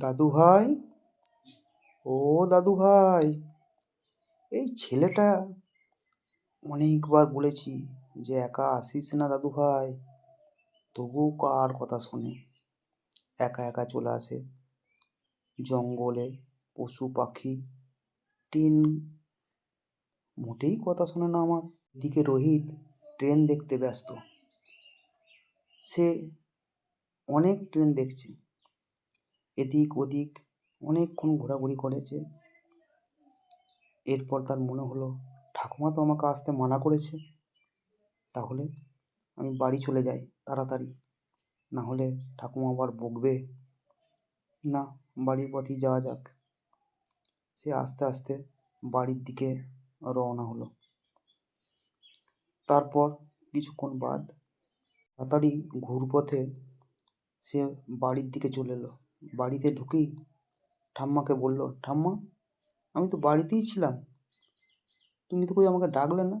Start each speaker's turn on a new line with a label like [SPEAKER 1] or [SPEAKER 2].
[SPEAKER 1] দাদু ভাই? ও দাদু ভাই, এই ছেলেটা অনেকবার বলেছি যে একা আসিস না দাদু ভাই। তবুও কার কথা শোনে? একা একা চলে আসে। জঙ্গলে পশু পাখি ট্রেন মোটেই কথা শোনে না আমার। দিকে রোহিত ট্রেন দেখতে ব্যস্ত। সে অনেক ট্রেন দেখছে। এদিক ওদিক অনেকক্ষণ ঘোরাঘুরি করেছে। এরপর তার মনে হলো, ঠাকুমা তো আমাকে আসতে মানা করেছে। তাহলে আমি বাড়ি চলে যাই তাড়াতাড়ি। না হলে ঠাকুমা আবার বকবে। না, বাড়ির পথেই যাওয়া যাক। সে আস্তে আস্তে বাড়ির দিকে রওনা হলো। তারপর কিছুক্ষণ বাদ তাড়াতাড়ি ঘুরপথে সে বাড়ির দিকে চলে এলো। বাড়িতে ঢুকেই ঠাম্মাকে বলল, ঠাম্মা, আমি তো বাড়িতেই ছিলাম। তুমি তো কই আমাকে ডাকলে না?